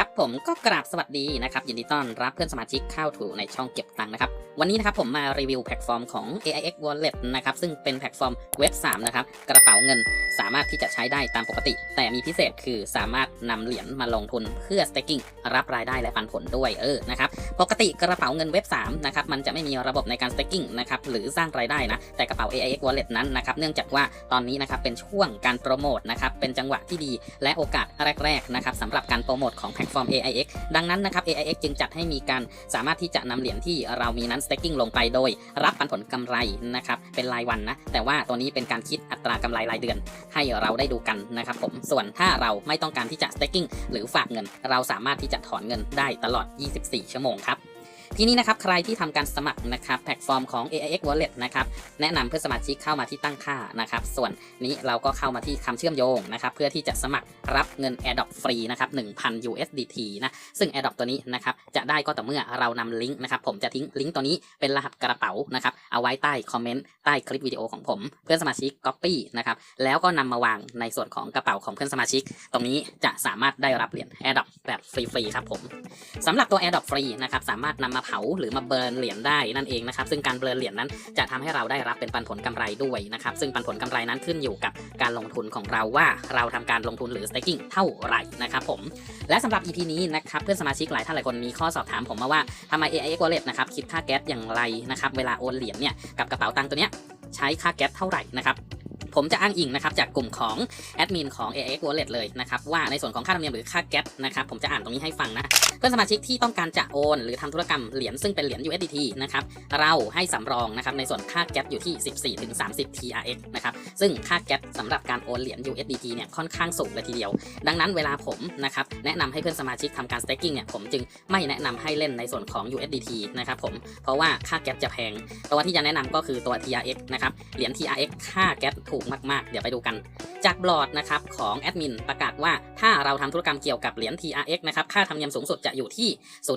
ครับผมก็กราบสวัสดีนะครับยินดีต้อนรับเพื่อนสมาชิกเข้าถูในช่องเก็บตังค์นะครับวันนี้นะครับผมมารีวิวแพลตฟอร์มของ AIX Wallet นะครับซึ่งเป็นแพลตฟอร์มเว็บ3นะครับกระเป๋าเงินสามารถที่จะใช้ได้ตามปกติ แต่มีพิเศษคือสามารถนำเหรียญมาลงทุนเพื่อ staking รับรายได้และปันผลด้วยเออนะครับปกติกระเป๋าเงินเว็บ3นะครับมันจะไม่มีระบบในการ staking นะครับหรือสร้างรายได้นะแต่กระเป๋า AIX Wallet นั้นนะครับเนื่องจากว่าตอนนี้นะครับเป็นช่วงการโปรโมทนะครับเป็นจังหวะที่ดีและโอกาสแรกๆนะครับสำหรับการโปรโมทของแพลตฟอร์ม AIX ดังนั้นนะครับ AIX จึงจัดให้มีการสามารถที่จะนำเหรียญที่เรามีนั้น staking ลงไปโดย รับปันผลกำไรนะครับเป็นรายวันนะแต่ว่าตัวนี้เป็นการคิดอัตรากำไรรายเดือน ให้เราได้ดูกันนะครับผมส่วนถ้าเราไม่ต้องการที่จะ staking หรือฝากเงิน เราสามารถที่จะถอนเงินได้ตลอด 24 ชั่วโมงครับ ทีนี้นะครับใครที่ทำการสมัครนะครับแพลตฟอร์มของ AIX Wallet นะครับแนะนำเพื่อสมาชิกเข้ามาที่ตั้งค่านะครับส่วนนี้เราก็เข้ามาที่คำเชื่อมโยงนะครับเพื่อที่จะสมัครรับเงิน AirDrop ฟรีนะครับ1,000 USDT นะซึ่ง AirDrop ตัวนี้นะครับจะได้ก็ต่อเมื่อเรานำลิงก์นะครับผมจะทิ้งลิงก์ตัวนี้เป็นรหัสกระเป๋านะครับเอาไว้ใต้คอมเมนต์ใต้คลิปวิดีโอของผม เพื่อนสมาชิก Copy นะครับแล้วก็นำมาวางในส่วนของกระเป๋าของเพื่อนสมาชิก ตรงนี้จะสามารถได้รับเหรียญ AirDrop แบบฟรีๆครับผมสำหรับตัว AirDrop ฟรีนะครับสามารถนำมาเผาหรือมาเบิร์นเหรียญได้นั่นเองนะครับซึ่งการเบิร์นเหรียญนั้นจะทำให้เราได้รับเป็นปันผลกำไรด้วยนะครับซึ่งปันผลกำไรนั้นขึ้นอยู่กับการลงทุนของเราว่าเราทำการลงทุนหรือ staking เท่าไหร่นะครับผมและสำหรับ EP นี้นะครับเพื่อนสมาชิกหลายท่านหลายคนมีข้อสอบถามผมมาว่าทำไม AIX Wallet นะครับคิดค่าแก๊สอย่างไรนะครับเวลาโอนเหรียญเนี่ยกับกระเป๋าตังค์ตัวเนี้ยใช้ค่าแก๊สเท่าไหร่นะครับ ผมจะอ้างอิงนะครับจากกลุ่มของแอดมินของ AX Wallet เลยนะครับว่าในส่วนของค่าธรรมเนียมหรือค่าแก๊สนะครับผมจะอ่านตรงนี้ให้ฟังนะเพื่อนสมาชิกที่ต้องการจะโอน หรือทำธุรกรรมเหรียญซึ่งเป็นเหรียญ USDT นะครับเราให้สำรองนะครับในส่วนค่าแก๊สอยู่ที่ 14-30 TRX นะครับซึ่งค่าแก๊สสำหรับการโอนเหรียญ USDT เนี่ยค่อนข้างสูงเลยทีเดียว ดังนั้นเวลาผมนะครับแนะนำให้เพื่อนสมาชิกทำการ staking เนี่ยผมจึงไม่แนะนำให้เล่นในส่วนของ USDT นะครับผมเพราะว่าค่าแก๊สจะแพง ตัวที่จะแนะนำก็คือตัว TRX นะครับเหรียญ TRX ค่าแก๊สถูกมากๆ เดี๋ยวไปดูกัน จากบลอดนะครับของแอดมินประกาศว่าถ้าเราทำธุรกรรมเกี่ยวกับเหรียญ TRX นะครับค่าธรรมเนียมสูงสุดจะอยู่ที่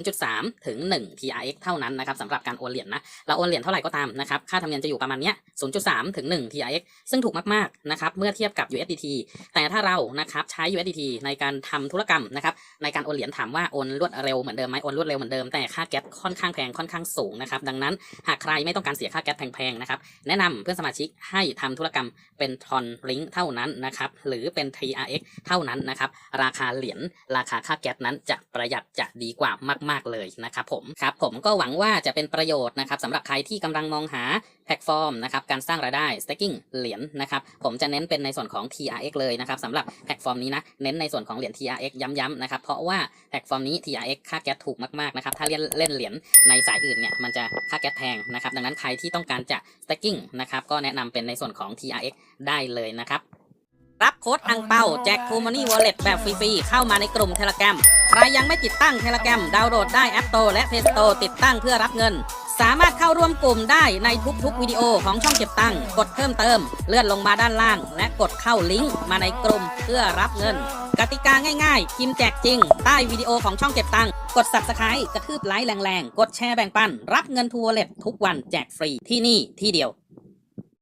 0.3 ถึง 1 TRX เท่านั้นนะครับสำหรับการโอนเหรียญนะเราโอนเหรียญเท่าไหร่ก็ตามนะครับค่าธรรมเนียมจะอยู่ประมาณเนี้ย 0.3 ถึง 1 TRX ซึ่งถูกมากๆนะครับเมื่อเทียบกับ USDT แต่ถ้าเรานะครับใช้ USDT ในการทำธุรกรรมนะครับในการโอนเหรียญถามว่าโอนรวดเร็วเหมือนเดิมไหมโอนรวดเร็วเหมือนเดิมแต่ค่าแก๊สค่อนข้างแพงค่อนข้างสูงนะครับดังนั้นหากใครไม่ต้องการเสียค่าแก๊สแพงๆนะครับแนะนำเพื่อนสมาชิกให้ทำธุรกรรมเป็นทอนลิงเท่านั้นนะครับหรือเป็น TRX เท่านั้นนะครับราคาเหรียญราคาค่าแก๊สนั้นจะประหยัดจะดีกว่ามากๆเลยนะครับผมครับผมก็หวังว่าจะเป็นประโยชน์นะครับสำหรับใครที่กำลังมองหาแพลตฟอร์มนะครับการสร้างรายได้ staking เหรียญนะครับผมจะเน้นเป็นในส่วนของ TRX เลยนะครับสำหรับแพลตฟอร์มนี้นะเน้นในส่วนของเหรียญ TRX ย้ำๆนะครับเพราะว่าแพลตฟอร์มนี้ TRX ค่าแก๊สถูกมากๆนะครับถ้าเล่นเล่นเหรียญในสายอื่นเนี่ยมันจะค่าแก๊สแพงนะครับดังนั้นใครที่ต้องการจะ staking นะครับก็แนะนำเป็นในส่วนของ TRX ได้เลยนะครับ รับโค้ดอังเปาแจก t ูมันนี่วอลเล็ตแบบฟรีๆเข้ามาในกลุ่มเทเล g r a m ใครยังไม่ติดตั้งเทเล g r a m ดาวน์โหลดได้ App Store และ Play Store ติดตั้งเพื่อรับเงิน สามารถเข้าร่วมกลุ่มได้ในทุกๆวิดีโอของช่องเก็บตังค์กดเพิ่มเติม เลื่อนลงมาด้านล่าง และกดเข้าลิงก์มาในกลุ่มเพื่อรับเงิน กติกาง่ายๆพิมพ์แจกจริง ใต้วิดีโอของช่องเก็บตังค์กด subscribe กระทืบไลค์แรงๆ กดแชร์แบ่งปัน รับเงินทัวร์เล็ตทุกวันแจกฟรีที่นี่ที่เดียว